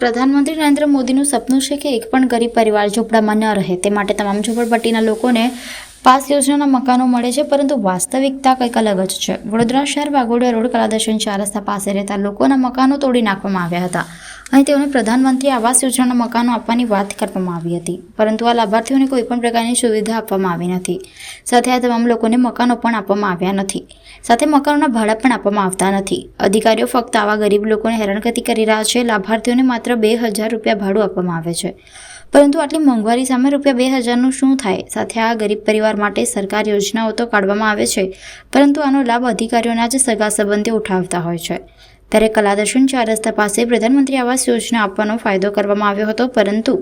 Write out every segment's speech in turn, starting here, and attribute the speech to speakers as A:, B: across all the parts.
A: પ્રધાનમંત્રી નરેન્દ્ર મોદીનું સપનું છે કે એક પણ ગરીબ પરિવાર ઝૂંપડામાં ન રહે. તે માટે તમામ ઝૂંપડપટ્ટીના લોકોને પાસ યોજનાના મકાનો મળે છે, પરંતુ વાસ્તવિકતા કંઈક અલગ જ છે. વડોદરા શહેર વાઘોડિયા રોડ કલાદર્શન ચાર રસ્તા પાસે રહેતા લોકોના મકાનો તોડી નાખવામાં આવ્યા હતા. અહીં તેઓને પ્રધાનમંત્રી આવાસ યોજનાના મકાનો આપવાની વાત કરવામાં આવી હતી, પરંતુ આ લાભાર્થીઓને કોઈ પણ પ્રકારની સુવિધા આપવામાં આવી નથી. સાથે આ તમામ લોકોને મકાનો પણ આપવામાં આવ્યા નથી. સાથે મકાનોના ભાડા પણ આપવામાં આવતા નથી. અધિકારીઓ ફક્ત આવા ગરીબ લોકોને હેરાનગતિ કરી રહ્યા છે, લાભાર્થીઓને માત્ર બે હજાર રૂપિયા ભાડું આપવામાં આવે છે. પરંતુ આટલી મોંઘવારી સામે રૂપિયા બે હજારનું શું થાય? સાથે આ ગરીબ પરિવાર માટે સરકાર યોજનાઓ તો કાઢવામાં આવે છે, પરંતુ આનો લાભ અધિકારીઓના જ સગા સંબંધે ઉઠાવતા હોય છે. ત્યારે કલાદર્શન ચાર રસ્તા પાસે પ્રધાનમંત્રી આવાસ યોજના આપવાનો ફાયદો કરવામાં આવ્યો હતો, પરંતુ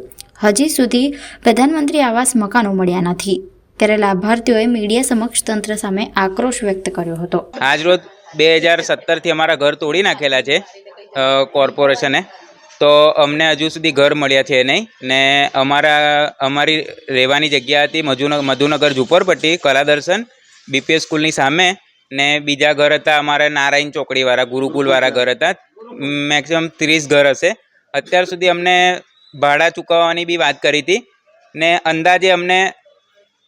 A: હજી સુધી પ્રધાનમંત્રી આવાસ મકાનો મળ્યા નથી. ત્યારે લાભાર્થીઓએ મીડિયા સમક્ષ તંત્ર સામે આક્રોશ વ્યક્ત કર્યો હતો.
B: આજરોજ બે હજાર સત્તરથી અમારા ઘર તોડી નાખેલા છે કોર્પોરેશને. તો અમને હજુ સુધી ઘર મળ્યા છે નહીં. ને અમારા, અમારી રહેવાની જગ્યા હતી મજુન, મધુનગર ઝુંપડપટ્ટી કલાદર્શન બીપીએસ સ્કૂલની સામે. ને બીજા ઘર હતા અમારા નારાયણ ચોકડીવાળા, ગુરુકુલવાળા ઘર હતા. મેક્સિમમ ત્રીસ ઘર હશે. અત્યાર સુધી અમને ભાડા ચૂકવવાની બી વાત કરી હતી. ને અંદાજે અમને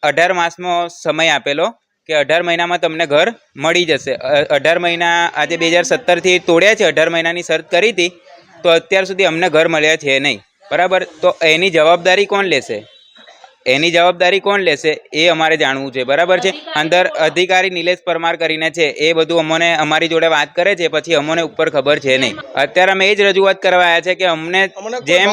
B: અઢાર માસનો સમય આપેલો કે અઢાર મહિનામાં તમને ઘર મળી જશે. અઢાર મહિના, આજે બે હજાર સત્તરથી તોડ્યા છે. અઢાર મહિનાની શરત કરી હતી. તો અત્યાર સુધી અમને ઘર મળ્યા છે નહીં. બરાબર? તો એની જવાબદારી કોણ લેશે? એની જવાબદારી કોણ લેશે એ અમારે જાણવું છે. બરાબર છે? અંદર અધિકારી નિલેશ પરમાર કરીને છે. એ બધું અમને અમારી જોડે વાત કરે છે. પછી અમને ઉપર ખબર છે નહીં. અત્યારે અમે એ જ રજૂઆત કરવા આવ્યા છે કે અમને જેમ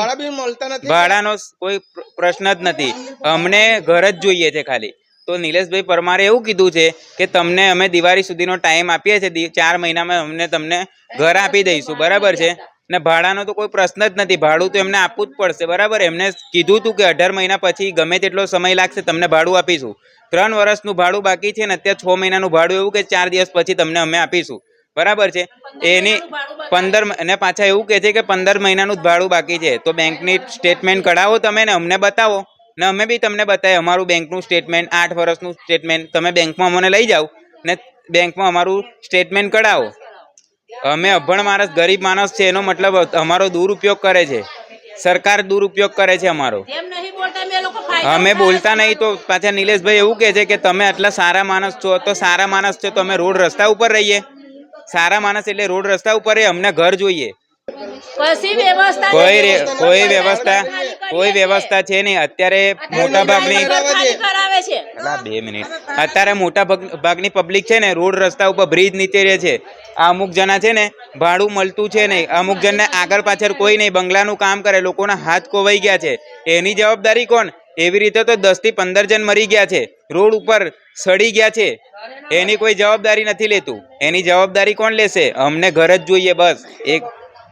B: ભાડાનો કોઈ પ્રશ્ન જ નથી. અમને ઘર જ જોઈએ છે ખાલી. તો નિલેશભાઈ પરમારે એવું કીધું છે કે તમને અમે દિવાળી સુધીનો ટાઈમ આપીએ છીએ. ચાર મહિનામાં અમને તમને ઘર આપી દઈશું. બરાબર છે? ને ભાડાનો તો કોઈ પ્રશ્ન જ નથી. ભાડું તો એમને આપવું જ પડશે. બરાબર? એમને કીધું હતું કે અઢાર મહિના પછી ગમે તેટલો સમય લાગશે તમને ભાડું આપીશું. ત્રણ વર્ષનું ભાડું બાકી છે ને અત્યારે છ મહિનાનું ભાડું એવું કે ચાર દિવસ પછી તમને અમે આપીશું. બરાબર છે? એની પંદર અને પાછા એવું કહે છે કે પંદર મહિનાનું જ ભાડું બાકી છે. તો બેંકની સ્ટેટમેન્ટ કઢાવો તમે ને અમને બતાવો. ને અમે બી તમને બતાવીએ. અમારું બેંકનું સ્ટેટમેન્ટ, આઠ વર્ષનું સ્ટેટમેન્ટ તમે બેંકમાં અમને લઈ જાઓ ને બેંકમાં અમારું સ્ટેટમેન્ટ કઢાવો. અમે અભણ માણસ, ગરીબ માણસ છે, એનો મતલબ અમારો દુરુપયોગ કરે છે. સરકાર દુરુપયોગ કરે છે અમારો. અમે બોલતા નહીં તો પાછા નિલેશભાઈ એવું કહે છે કે તમે આટલા સારા માણસ છો, તો સારા માણસ છો તો અમે રોડ રસ્તા ઉપર રહીએ. સારા માણસ એટલે રોડ રસ્તા ઉપર અમને ઘર જોઈએ. કોઈ કોઈ વ્યવસ્થા કોઈ વ્યવસ્થા છે નહીં. અત્યારે મોટા ભાગની બે મિનિટ. અત્યારે મોટા ભાગ- ભાગની પબ્લિક છે ને રોડ રસ્તા ઉપર બ્રિજ નીચે રહે છે. આ અમુક જણા છે ને ભાડું મળતું છે નહીં. અમુક જણને આગળ પાછળ કોઈ નહીં. બંગલાનું કામ કરે. લોકોના હાથ કોવાઈ ગયા છે. એની જવાબદારી કોણ? એવી રીતે તો દસથી પંદર જણ મરી ગયા છે. રોડ ઉપર સડી ગયા છે. એની કોઈ જવાબદારી નથી લેતું. એની જવાબદારી કોણ લેશે? અમને ઘર જ જોઈએ બસ. એક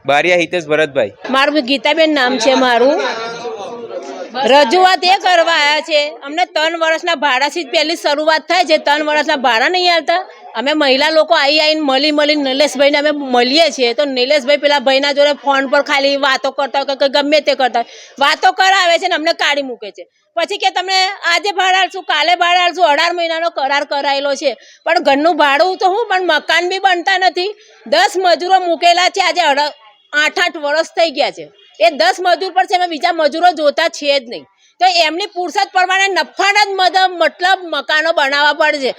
B: બારિયા હિતેશ ભરતભાઈ.
C: મારું ગીતાબેન નામ છે મારું. રજૂઆત એ કરવા આવ્યા છે, અમને ત્રણ વર્ષના ભાડાથી જ પહેલી શરૂઆત થાય છે ત્રણ વર્ષના ભાડા નહીં આવતા અમે મહિલા લોકો આવી આવીને મળી મળી નિલેશભાઈને અમે મળીએ છીએ. તો નિલેશભાઈ પેલા ભાઈના જોડે ફોન પર ખાલી વાતો કરતા હોય કે ગમે તે કરતા વાતો કરાવે છે ને અમને કાઢી મૂકે છે. પછી કે તમે આજે ભાડા આલશું, કાલે ભાડા આલશું, અઢાર મહિનાનો કરાર કરાયેલો છે. પણ ઘરનું ભાડું તો હું, પણ મકાન બી બનતા નથી. દસ મજૂરો મૂકેલા છે આજે આઠ આઠ વર્ષ થઈ ગયા છે. એ દસ મજૂર પર છે, અમે બીજા મજૂરો જોતા છે જ નહીં. તો એમની પુરસાદ પ્રમાણે નફાના જ મદ, મતલબ મકાનો બનાવવા પડે છે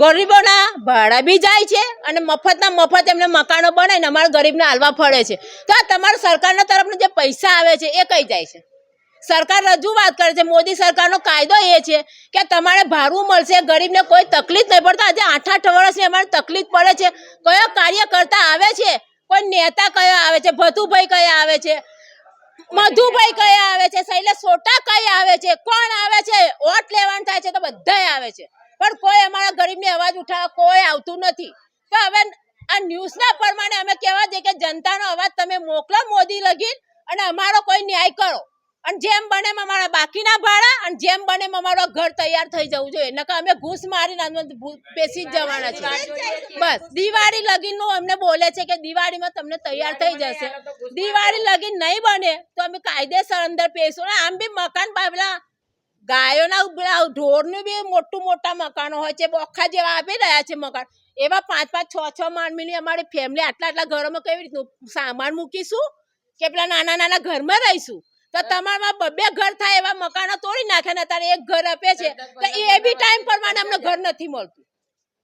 C: ગરીબોના ભાડા બી જાય છે અને મફતના મફત એમને મકાનો બનાવીને અમારા ગરીબને હાલવા પડે છે. તો આ તમારા સરકારના તરફના જે પૈસા આવે છે, એ કઈ જાય છે? સરકાર રજૂઆત કરે છે, મોદી સરકારનો કાયદો એ છે કે તમારે ભાડું મળશે, ગરીબને કોઈ તકલીફ નહીં પડતા. આજે આઠ આઠ વર્ષની અમારે તકલીફ પડે છે. કયો કાર્યકર્તા આવે છે કોઈ નેતા કયા આવે છે? ભતુભાઈ કયા આવે છે? મધુભાઈ કયા આવે છે? શૈલેષ સોટા કયા આવે છે? કોણ આવે છે? વોટ લેવાનું થાય છે તો બધાય આવે છે. પણ કોઈ અમારા ગરીબની અવાજ ઉઠાવવા કોઈ આવતું નથી. તો હવે આ ન્યૂઝના પ્રમાણે અમે કહેવા દઈએ કે જનતાનો અવાજ તમે મોકલો મોદી લગી અને અમારો કોઈ ન્યાય કરો. અને જેમ બને અમારા બાકીના ભાડા અને જેમ બને અમારો ઘર તૈયાર થઈ જવું જોઈએ. નકર અમે ઘૂસ મારીને અંદર બેસી જ જવાના છે બસ. દિવાળી લગીનનું અમને બોલે છે કે દિવાળીમાં તમને તૈયાર થઈ જશે. દિવાળી લગીન નહીં બને તો અમે કાયદેસર અંદર પેશું ને આમ બી મકાન બાબલા ગાયોના પેલા ઢોરનું બી મોટું મોટા મકાનો હોય છે બોખા જેવા આપી રહ્યા છે મકાન. એવા પાંચ પાંચ છ છ માણમીની અમારી ફેમિલી આટલા આટલા ઘરોમાં કેવી રીતનું સામાન મૂકીશું? કે પેલા નાના નાના ઘરમાં રહીશું? તો તમારા બબ્બે ઘર થાય એવા મકાનો તોડી નાખે ને તારે એક ઘર આપે છે તો એ બી ટાઈમ પ્રમાણે અમને ઘર નથી મળતું.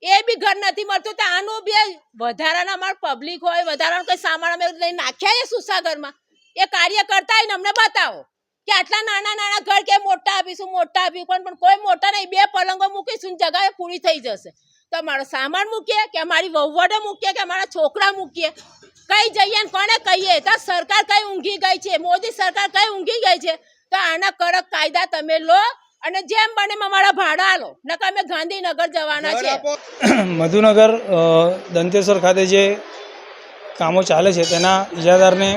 C: એ બી ઘર નથી મળતું તો આનું બે વધારાના અમાર પબ્લિક હોય વધારાનો કોઈ સામાન અમે લઈ નાખ્યા છે સુસાગરમાં? એ કાર્ય કરતા ને અમને બતાવો. કે આટલા નાના નાના ઘર કે મોટા આપીશું મોટા આપીશું પણ પણ કોઈ મોટા નહીં બે પલંગો મૂકીશું જગ્યાએ પૂરી થઈ જશે. તો અમારો સામાન મૂકીએ કે અમારી વહુવડે મૂકીએ કે અમારા છોકરા મૂકીએ? કઈ જઈએ ને કોને કહીએ? તો સરકાર કઈ ઊંઘી ગઈ છે? મોદી સરકાર કઈ ઊંઘી ગઈ છે? તો આના કડક કાયદા તમે લો અને જેમ બને અમારા ભાડા લો. નકર અમે ગાંધીનગર જવાના છે
D: મધુનગર દંતેશ્વર ખાતે જે કામો ચાલે છે તેના ઇજાદારને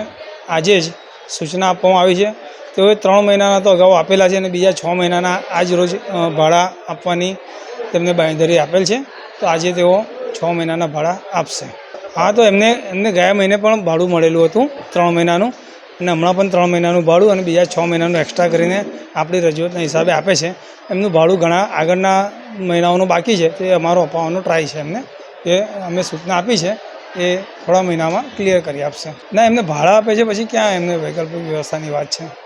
D: આજે જ સૂચના આપવામાં આવી છે. તેઓએ ત્રણ મહિનાના તો અગાઉ આપેલા છે અને બીજા છ મહિનાના આજ રોજ ભાડા આપવાની તેમને બાંયધરી આપેલ છે. તો આજે તેઓ છ મહિનાના ભાડા આપશે. હા, તો એમને એમને ગયા મહિને પણ ભાડું મળેલું હતું, ત્રણ મહિનાનું. અને હમણાં પણ ત્રણ મહિનાનું ભાડું અને બીજા છ મહિનાનું એક્સ્ટ્રા કરીને આપણી રજૂઆતના હિસાબે આપે છે. એમનું ભાડું ઘણા આગળના મહિનાઓનું બાકી છે, તે અમારો અપાવવાનો ટ્રાય છે એમને. એ અમે સૂચના આપી છે, એ થોડા મહિનામાં ક્લિયર કરી આપશે. ના, એમને ભાડા આપે છે, પછી ક્યાં એમને વૈકલ્પિક વ્યવસ્થાની વાત છે?